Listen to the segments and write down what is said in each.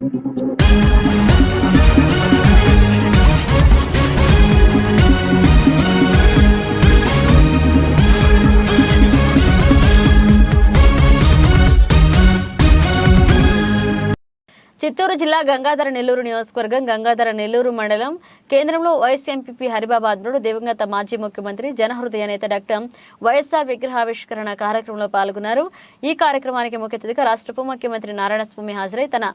Thank you. Chittoor జిల్లా గంగాధర నెల్లూరు నియోజకవర్గం గంగాధర నెల్లూరు మండలం. కేంద్రంలో వైఎస్ ఎంపీ హరిబాబాద్నుడు దివంగత మాజీ ముఖ్యమంత్రి జనహృదయ నేత డాక్టర్ వైఎస్ఆర్ విగ్రహావిష్కరణ కార్యక్రమంలో పాల్గొన్నారు. ఈ కార్యక్రమానికి ముఖ్య అతిథిగా రాష్ట్ర ఉప ముఖ్యమంత్రి నారాయణస్వామి హాజరై తన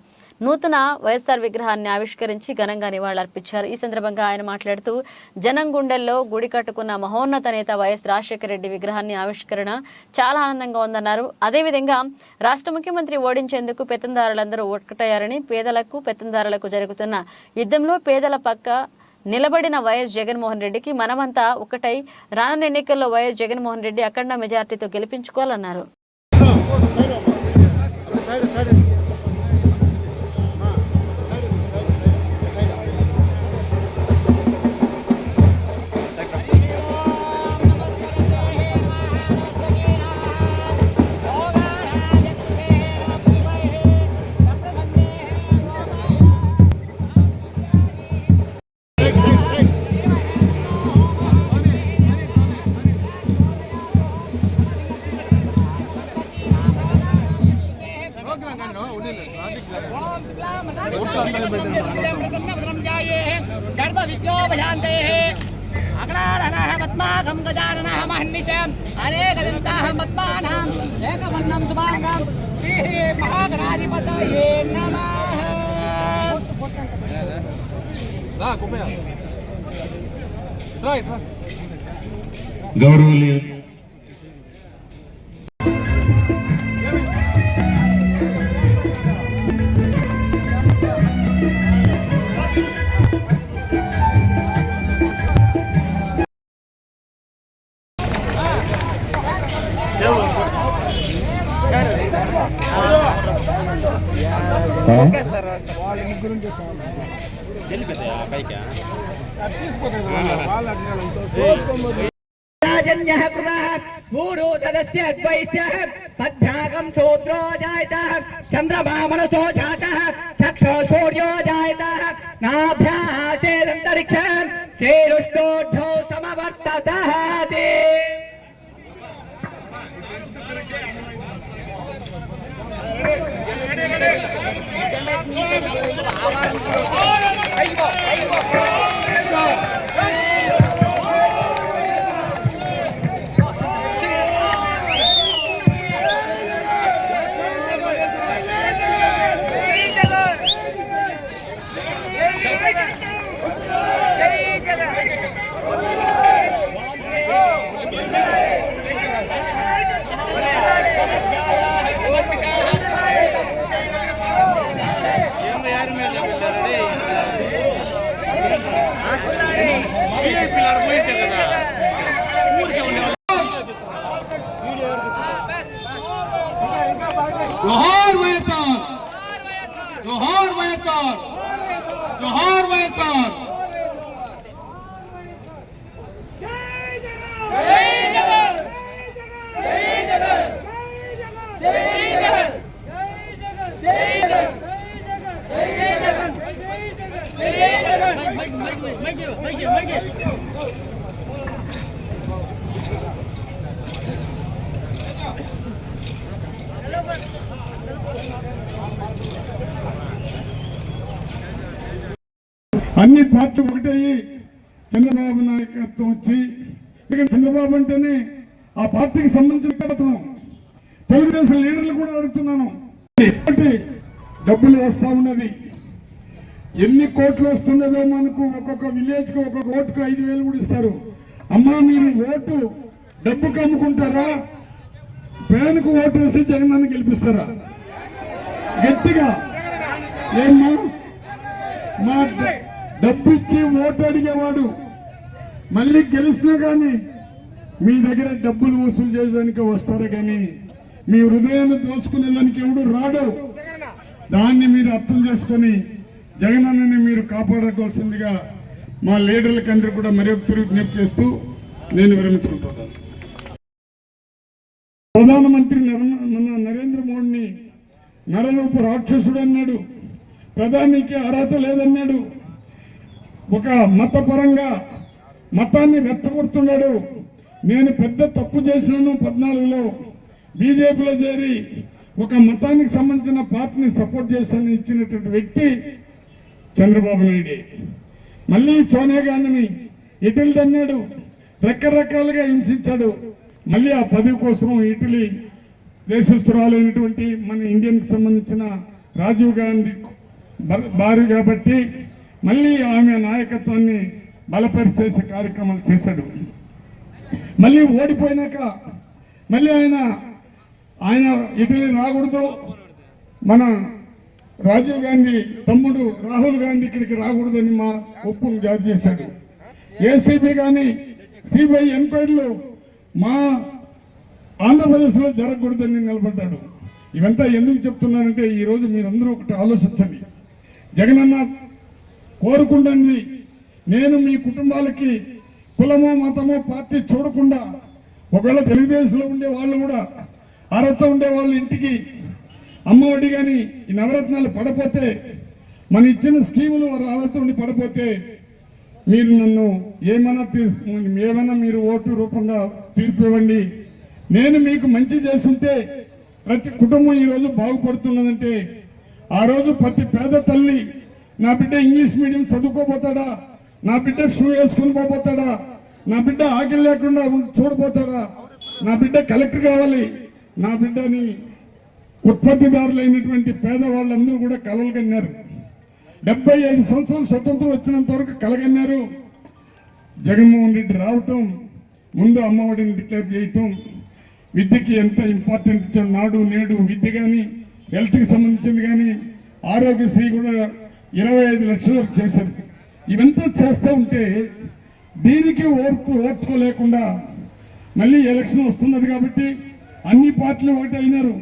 నూతన వైఎస్ఆర్ విగ్రహాన్ని ఆవిష్కరించి ఘనంగా నివాళులర్పించారు. ఈ సందర్భంగా ఆయన మాట్లాడుతూ జనం గుండెల్లో గుడి కట్టుకున్న మహోన్నత నేత వైఎస్ రాజశేఖర రెడ్డి విగ్రహాన్ని ఆవిష్కరణ చాలా ఆనందంగా ఉందన్నారు. అదేవిధంగా రాష్ట్ర ముఖ్యమంత్రి ఓడించేందుకు పెత్తందారులందరూ ఒక్కటయ్యారని పేదలకు పెత్తందారులకు జరుగుతున్న యుద్ధంలో పేదల పక్క నిలబడిన వైఎస్ జగన్మోహన్ రెడ్డికి మనమంతా ఒకటై రానున్న ఎన్నికల్లో వైఎస్ జగన్మోహన్ రెడ్డి అఖండ మెజార్టీతో గెలిపించుకోవాలన్నారు. सर्वविज्ञोपशान्तैः गौरवलीय वैश्यः, पद्भ्यागं सूत्रो जायतः चन्द्रभामणसो जातः चक्षो सूर्यो जायतः, नाभ्यासेदन्तरिक्षः शेरुष्टोढ्यो समवर्ततः ते। अय्यो अय्यो అన్ని పార్టీలు ఒకటయ్యి. చంద్రబాబు నాయకత్వం వచ్చి ఇక చంద్రబాబు అంటేనే ఆ పార్టీకి సంబంధించిన కడతాం తెలుగుదేశం లీడర్లు కూడా అడుగుతున్నాను. డబ్బులు వస్తా ఉన్నది ఎన్ని కోట్లు వస్తున్నదో మనకు ఒక్కొక్క విలేజ్కు ఒక్కొక్క ఓటుకు ఐదు వేలు కూడా ఇస్తారు. అమ్మా మీరు ఓటు డబ్బుకు అమ్ముకుంటారా? పేనుకు ఓటు వేసి జగన్ గెలిపిస్తారా? గట్టిగా. ఏమ్మా? మా డబ్బిచ్చి డబ్బు ఇచ్చి ఓటు అడిగేవాడు. మళ్ళీ గెలిచినా కానీ మీ దగ్గర డబ్బులు వసూలు చేయడానికి వస్తారు కానీ మీ హృదయాన్ని దోసుకునేదానికి ఎవడు రాడు. దాన్ని మీరు అర్థం చేసుకొని జగనన్నని మీరు కాపాడుకోవాల్సిందిగా మా లీడర్లకి అందరూ కూడా మరొక ఒకసారి విజ్ఞప్తి చేస్తూ నేను విరమించుకుంటున్నాను. ప్రధానమంత్రి నర- మన నరేంద్ర మోడీని నరరూప రాక్షసుడు అన్నాడు. ప్రధానికి అర్హత లేదన్నాడు. ఒక మతపరంగా మతాన్ని రెచ్చగొడుతున్నాడు. నేను పెద్ద తప్పు చేసినాను పద్నాలుగులో. బీజేపీలో చేరి ఒక మతానికి సంబంధించిన పార్టీని సపోర్ట్ చేశాను ఇచ్చినటువంటి వ్యక్తి చంద్రబాబు నాయుడే. మళ్ళీ సోనియా గాంధీని ఇటలీ అన్నాడు రకరకాలుగా హింసించాడు. మళ్ళీ ఆ పదవి కోసం ఇటలీ దేశస్తురాలైనటువంటి మన ఇండియన్కి సంబంధించిన రాజీవ్ గాంధీ భార్య కాబట్టి మళ్ళీ ఆమె నాయకత్వాన్ని బలపరిచేసే కార్యక్రమాలు చేశాడు. మళ్ళీ ఓడిపోయినాక మళ్ళీ ఆయన ఆయన ఇటలీ రాకూడదు. మన రాజీవ్ గాంధీ తమ్ముడు రాహుల్ గాంధీ ఇక్కడికి రాకూడదని మా ఒప్పును జారీ చేశాడు. ఏసీబీ కానీ సిబిఐ ఎంక్వైరీలు మా ఆంధ్రప్రదేశ్లో జరగకూడదని నిలబడ్డాడు. ఇవంతా ఎందుకు చెప్తున్నానంటే ఈరోజు మీరందరూ ఒకటి ఆలోచించండి. జగనన్న కోరుకుంటుంది నేను మీ కుటుంబాలకి కులమో మతమో పార్టీ చూడకుండా ఒకవేళ తెలుగుదేశంలో ఉండే వాళ్ళు కూడా అర్హత ఉండే వాళ్ళ ఇంటికి అమ్మఒడి కానీ ఈ నవరత్నాలు పడపోతే మన ఇచ్చిన స్కీములు వారు అర్హత ఉండి పడపోతే మీరు నన్ను ఏమైనా తీసు ఏమైనా మీరు ఓటు రూపంగా తీర్పు ఇవ్వండి. నేను మీకు మంచి చేస్తుంటే ప్రతి కుటుంబం ఈ రోజు బాగుపడుతున్నదంటే ఆ రోజు ప్రతి పేద తల్లి నా బిడ్డ ఇంగ్లీష్ మీడియం చదువుకోపోతాడా? నా బిడ్డ షూ వేసుకుని పోతాడా నా బిడ్డ ఆకలి లేకుండా ఉండి చూడపోతాడా? నా బిడ్డ కలెక్టర్ కావాలి. నా బిడ్డని ఉత్పత్తిదారులైనటువంటి పేదవాళ్ళందరూ కూడా కలలు కన్నారు డెబ్బై ఐదు సంవత్సరాలు స్వతంత్రం వచ్చినంత వరకు కలగన్నారు. జగన్మోహన్ రెడ్డి రావటం ముందు అమ్మఒడిని డిక్లేర్ చేయటం విద్యకి ఎంత ఇంపార్టెంట్ ఇచ్చాడు నాడు నేడు విద్య కానీ హెల్త్కి సంబంధించింది కానీ ఆరోగ్యశ్రీ కూడా ఇరవై ఐదు లక్షల వరకు చేశారు ఇవంతా చేస్తూ ఉంటే దీనికి ఓర్పు ఓర్చుకోలేకుండా మళ్ళీ ఎలక్షన్ వస్తున్నది కాబట్టి అన్ని పార్టీలు ఒకటే అయినారు.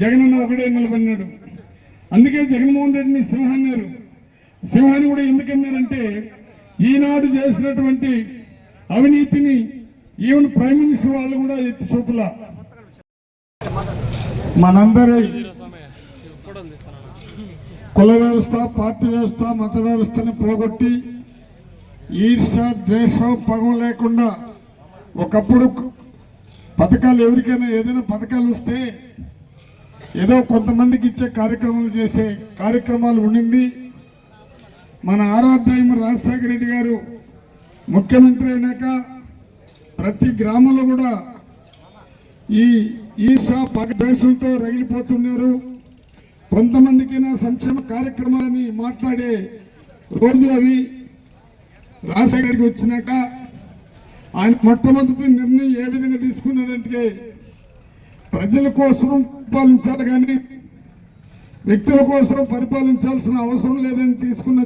జగనన్న ఒకటే నిలబడినాడు అందుకే జగన్మోహన్ రెడ్డిని సింహ అన్నారు. సింహాన్ని కూడా ఎందుకన్నారంటే ఈనాడు చేసినటువంటి అవినీతిని ఈవెన్ ప్రైమ్ మినిస్టర్ వాళ్ళు కూడా ఎత్తి చూపులా. మనందరి కుల వ్యవస్థ పార్టీ వ్యవస్థ మత వ్యవస్థని పోగొట్టి ఈర్ష ద్వేషం పగం లేకుండా ఒకప్పుడు పథకాలు ఎవరికైనా ఏదైనా పథకాలు వస్తే ఏదో కొంతమందికి ఇచ్చే కార్యక్రమాలు చేసే కార్యక్రమాలు ఉండింది. మన ఆరాధ్యం రాజశేఖర రెడ్డి గారు ముఖ్యమంత్రి అయినాక ప్రతి గ్రామంలో కూడా ఈ ఈర్ష పగద్వేషంతో రగిలిపోతున్నారు. కొంతమందికైనా సంక్షేమ కార్యక్రమాలని మాట్లాడే రోజులు అవి. రాజశేఖర వచ్చినాక ఆయన మొట్టమొదటి నిర్ణయం ఏ విధంగా తీసుకున్నాడంటే ప్రజల కోసం పరిపాలించాలి కానీ వ్యక్తుల కోసం పరిపాలించాల్సిన అవసరం లేదని తీసుకుని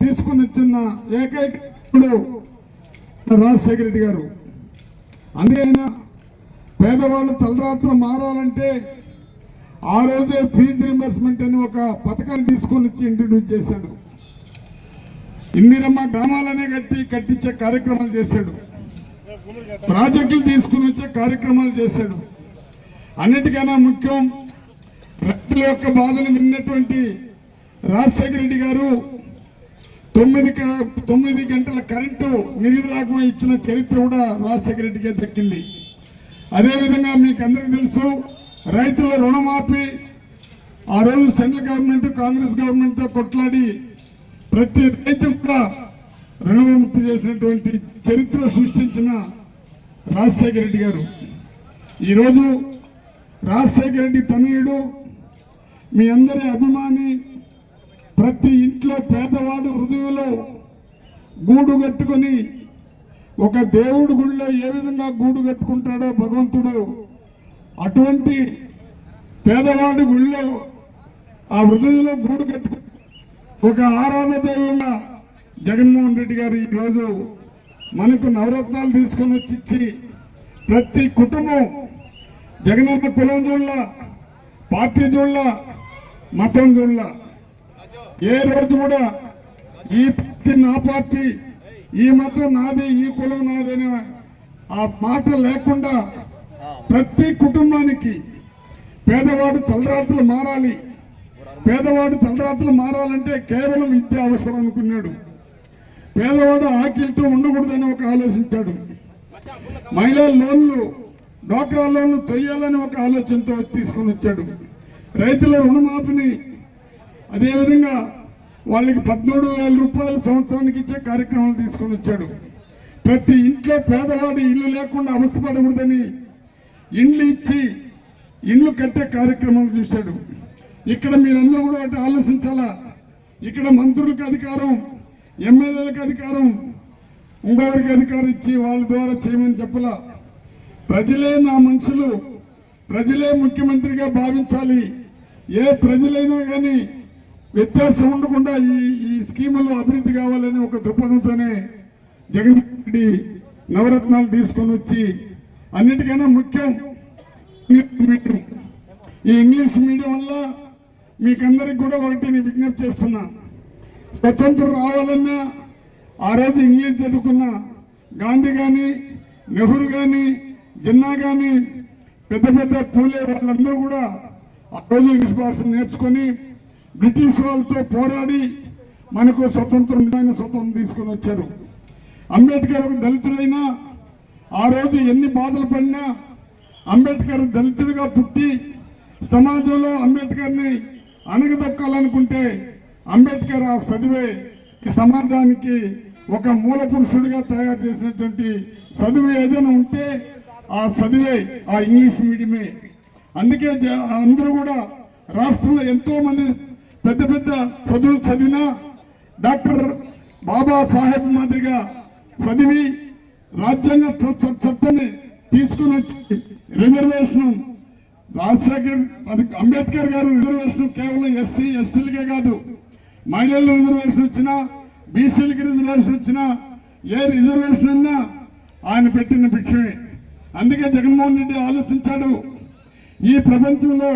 తీసుకుని వచ్చిన ఏకైక రాజశేఖర రెడ్డి గారు. అందుకైనా పేదవాళ్ళు తలరాత్రులు మారాలంటే ఆ రోజే ఫీజు రింబర్స్మెంట్ అని ఒక పథకాన్ని తీసుకొని వచ్చి ఇంట్రడ్యూస్ చేశాడు. ఇందిరమ్మ గ్రామాలనే కట్టి కట్టించే కార్యక్రమాలు చేశాడు. ప్రాజెక్టులు తీసుకుని వచ్చే కార్యక్రమాలు చేశాడు. అన్నిటికన్నా ముఖ్యం రైతుల యొక్క బాధలు విన్నటువంటి రాజశేఖర రెడ్డి గారు తొమ్మిది తొమ్మిది గంటల కరెంటు నిరుద్రాగం ఇచ్చిన చరిత్ర కూడా రాజశేఖర రెడ్డికే దక్కింది అదేవిధంగా మీకు అందరికీ తెలుసు రైతుల రుణమాఫీ ఆ రోజు సెంట్రల్ గవర్నమెంట్ కాంగ్రెస్ గవర్నమెంట్తో కొట్లాడి ప్రతి రైతు కూడా రుణవిముక్తి చేసినటువంటి చరిత్ర సృష్టించిన రాజశేఖర రెడ్డి గారు. ఈరోజు రాజశేఖర రెడ్డి తనయుడు మీ అందరి అభిమాని ప్రతి ఇంట్లో పేదవాడు హృదయంలో గూడు కట్టుకొని ఒక దేవుడు గుడిలో ఏ విధంగా గూడు కట్టుకుంటాడో భగవంతుడు అటువంటి పేదవాడి గుళ్ళో ఆ హృదయంలో గూడు కట్టు ఒక ఆరాధ దైవంగా జగన్మోహన్ రెడ్డి గారు ఈరోజు మనకు నవరత్నాలు తీసుకొని వచ్చిచ్చి ప్రతి కుటుంబం జగనన్న కులం చూడాల పార్టీ చూడాల మతం చూడాల ఏ రోజు కూడా ఈ పార్టీ నా పార్టీ ఈ మతం నాది ఈ కులం నాది అనే ఆ మాట లేకుండా ప్రతి కుటుంబానికి పేదవాడు తలరాత్రులు మారాలి. పేదవాడు తలరాత్రులు మారాలంటే కేవలం విద్య అవసరం అనుకున్నాడు. పేదవాడు ఆకలితో ఉండకూడదని ఒక ఆలోచించాడు. మహిళా లోన్లు డ్వాక్రా లోన్లు తొయ్యాలని ఒక ఆలోచనతో తీసుకొని వచ్చాడు. రైతుల రుణమాఫీని అదేవిధంగా వాళ్ళకి పద్మూడు వేల రూపాయలు సంవత్సరానికి ఇచ్చే కార్యక్రమాలు తీసుకొని వచ్చాడు. ప్రతి ఇంట్లో పేదవాడు ఇల్లు లేకుండా అవస్థపడకూడదని ఇండ్లు ఇచ్చి ఇండ్లు కట్టే కార్యక్రమాలు చూశాడు. ఇక్కడ మీరందరూ కూడా ఒకటి ఆలోచించాలా? ఇక్కడ మంత్రులకు అధికారం ఎమ్మెల్యేలకు అధికారం ఇంకొకరికి అధికారం ఇచ్చి వాళ్ళ ద్వారా చేయమని చెప్పలా? ప్రజలే నా మనుషులు ప్రజలే ముఖ్యమంత్రిగా భావించాలి. ఏ ప్రజలైనా కానీ వ్యత్యాసం ఉండకుండా ఈ ఈ స్కీములు అభివృద్ధి కావాలని ఒక దృక్పథంతోనే జగన్ రెడ్డి నవరత్నాలు తీసుకొని వచ్చి అన్నిటికైనా ముఖ్యం మీడియం. ఈ ఇంగ్లీష్ మీడియం వల్ల మీకందరికి కూడా ఒకటి నేను విజ్ఞప్తి చేస్తున్నా. స్వతంత్రం రావాలన్నా ఆ రోజు ఇంగ్లీష్ చదువుకున్న గాంధీ కానీ నెహ్రూ కానీ జిన్నా కానీ పెద్ద పెద్ద పూలే వాళ్ళందరూ కూడా ఆ రోజు ఇంగ్లీష్ భాష నేర్చుకొని బ్రిటిష్ వాళ్ళతో పోరాడి మనకు స్వతంత్రం స్వతంత్రం తీసుకొని వచ్చారు. అంబేద్కర్ ఒక దళితుడైనా ఆ రోజు ఎన్ని బాధలు పడినా అంబేద్కర్ దళితుడిగా పుట్టి సమాజంలో అంబేద్కర్ని అణగదొక్కాలనుకుంటే అంబేద్కర్ ఆ చదివే ఈ సమాజానికి ఒక మూల పురుషుడిగా తయారు చేసినటువంటి చదువు ఏదైనా ఉంటే ఆ చదివే ఆ ఇంగ్లీష్ మీడియమే. అందుకే జ- అందరూ కూడా రాష్ట్రంలో ఎంతో మంది పెద్ద పెద్ద చదువులు చదివినా డాక్టర్ బాబా సాహెబ్ మాదిరిగా చదివి రాజ్యాంగ చ- చ- చట్టాన్ని తీసుకుని వచ్చి రిజర్వేషన్ రాజశేఖర్ మనకి అంబేద్కర్ గారు రిజర్వేషన్ కేవలం ఎస్సీ ఎస్టీలకే కాదు మహిళలు రిజర్వేషన్ వచ్చినా బీసీలకి రిజర్వేషన్ వచ్చినా ఏ రిజర్వేషన్ అన్నా ఆయన పెట్టిన భిక్షమే. అందుకే జగన్మోహన్ రెడ్డి ఆలోచించాడు ఈ ప్రపంచంలో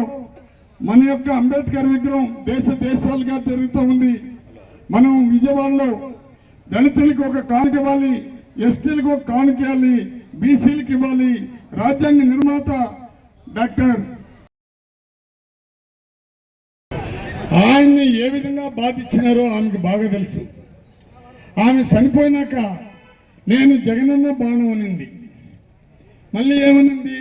మన యొక్క అంబేద్కర్ విగ్రహం దేశ దేశాలుగా తిరుగుతూ ఉంది. మనం విజయవాడలో దళితులకు ఒక కానుక ఇవ్వాలి. ఎస్టీలకు కానుకేయాలి ఇవ్వాలి బీసీలకు ఇవ్వాలి రాజ్యాంగ నిర్మాత డాక్టర్. ఆయన్ని ఏ విధంగా బాధించినారో ఆమెకు బాగా తెలుసు. ఆమె చనిపోయినాక నేను జగనన్న బాణం అనింది. మళ్ళీ ఏమనింది?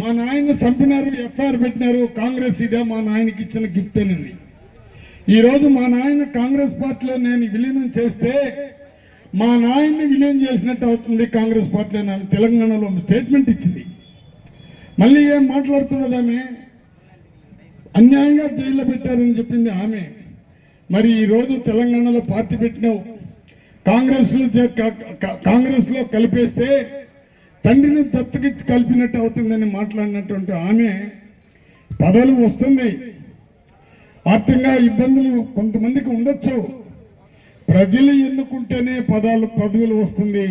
మా నాయన చంపినారు ఎఫ్ఐఆర్ పెట్టినారు కాంగ్రెస్ ఇదే మా నాయనకి ఇచ్చిన గిఫ్ట్ అనింది. ఈరోజు మా నాయన కాంగ్రెస్ పార్టీలో నేను విలీనం చేస్తే మా నాయన్ని విలీనం చేసినట్టు అవుతుంది కాంగ్రెస్ పార్టీ అని తెలంగాణలో స్టేట్మెంట్ ఇచ్చింది. మళ్ళీ ఏం మాట్లాడుతున్నది ఆమె? అన్యాయంగా జైల్లో పెట్టారని చెప్పింది ఆమె. మరి ఈరోజు తెలంగాణలో పార్టీ పెట్టినావు. కాంగ్రెస్లో కాంగ్రెస్లో కలిపేస్తే తండ్రిని దత్తకిచ్చి కలిపినట్టు అవుతుందని మాట్లాడినటువంటి ఆమె పదవులు వస్తున్నాయి. ఆర్థికంగా ఇబ్బందులు కొంతమందికి ఉండొచ్చు. ప్రజలు ఎన్నుకుంటేనే పదాలు పదవులు వస్తుంది.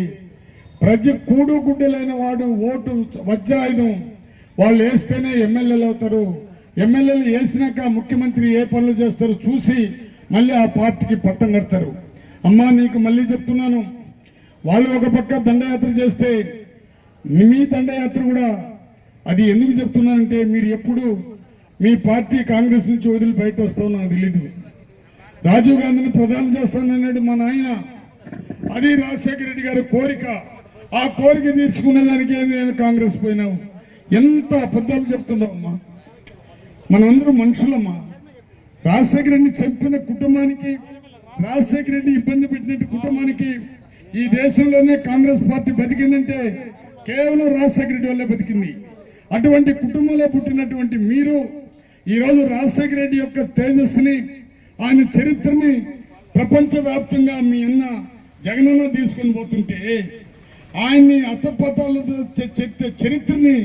ప్రజ కూడు గుడ్డలైన వాడు ఓటు వజ్రాయుధం. వాళ్ళు వేస్తేనే ఎమ్మెల్యేలు అవుతారు. ఎమ్మెల్యేలు వేసినాక ముఖ్యమంత్రి ఏ పనులు చేస్తారో చూసి మళ్ళీ ఆ పార్టీకి పట్టం కడతారు. అమ్మా నీకు మళ్ళీ చెప్తున్నాను. వాళ్ళు ఒక పక్క దండయాత్ర చేస్తే మీ దండయాత్ర కూడా అది ఎందుకు చెప్తున్నానంటే మీరు ఎప్పుడు మీ పార్టీ కాంగ్రెస్ నుంచి వదిలి బయట వస్తామో నాకు తెలీదు. రాజీవ్ గాంధీని ప్రధాని చేస్తానన్నాడు మా నాయన. అది రాజశేఖర రెడ్డి గారి కోరిక. ఆ కోరిక తీర్చుకునే దానికే నేను కాంగ్రెస్ పోయినావు ఎంత అబద్ధాలు చెప్తున్నావమ్మా అమ్మా. మనుషులమ్మా. రాజశేఖర రెడ్డిని చంపిన కుటుంబానికి రాజశేఖర రెడ్డి ఇబ్బంది పెట్టినట్టు కుటుంబానికి ఈ దేశంలోనే కాంగ్రెస్ పార్టీ బతికిందంటే కేవలం రాజశేఖర రెడ్డి వల్లే బతికింది. అటువంటి కుటుంబంలో పుట్టినటువంటి మీరు ఈరోజు రాజశేఖర రెడ్డి యొక్క తేజస్సుని ఆయన చరిత్రని ప్రపంచవ్యాప్తంగా మీ అన్న జగనన్న తీసుకొని పోతుంటే ఆయన్ని అతపతాలతో చెప్తే చరిత్రని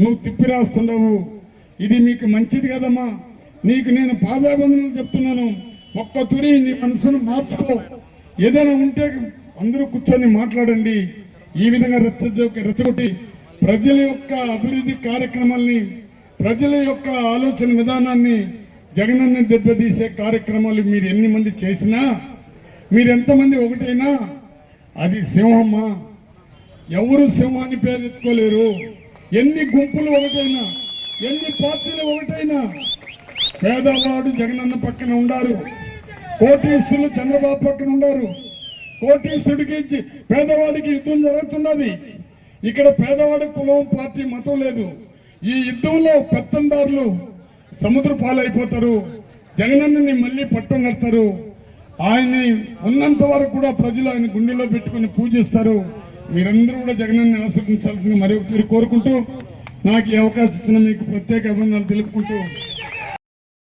నువ్వు తిప్పిరాస్తున్నావు. ఇది మీకు మంచిది కదమ్మా. నీకు నేను పాదాబంధనలు చెప్తున్నాను. ఒక్క తురి నీ మనసును మార్చుకో. ఏదైనా ఉంటే అందరూ కూర్చొని మాట్లాడండి. ఈ విధంగా రెచ్చ రెచ్చగొట్టి ప్రజల యొక్క అభివృద్ధి కార్యక్రమాల్ని ప్రజల యొక్క ఆలోచన విధానాన్ని జగనన్న దెబ్బతీసే కార్యక్రమాలు మీరు ఎన్ని మంది చేసినా మీరు ఎంతమంది ఒకటైనా అది సింహమ్మా ఎవరు సింహాన్ని పేరెత్తుకోలేరు ఎన్ని గుంపులు ఒకటైనా ఎన్ని పార్టీలు ఒకటైనా పేదవాడు జగనన్న పక్కన ఉండారు. కోటీశ్వరులు చంద్రబాబు పక్కన ఉండారు. కోటీశ్వరుడికి పేదవాడికి యుద్ధం జరుగుతున్నది. ఇక్కడ పేదవాడి కులం పార్టీ మతం లేదు. ఈ యుద్ధంలో పెత్తందారులు సముద్ర పాలైపోతారు. జగనన్నని మళ్ళీ పట్టం కడతారు. ఆయన్ని ఉన్నంత వరకు కూడా ప్రజలు ఆయన గుండెలో పెట్టుకుని పూజిస్తారు. మీరందరూ కూడా జగనన్ని ఆశీర్వదించాల్సింది మరి కోరుకుంటూ నాకు ఈ అవకాశం ఇచ్చిన మీకు ప్రత్యేక అభినందనలు తెలుపుకుంటూ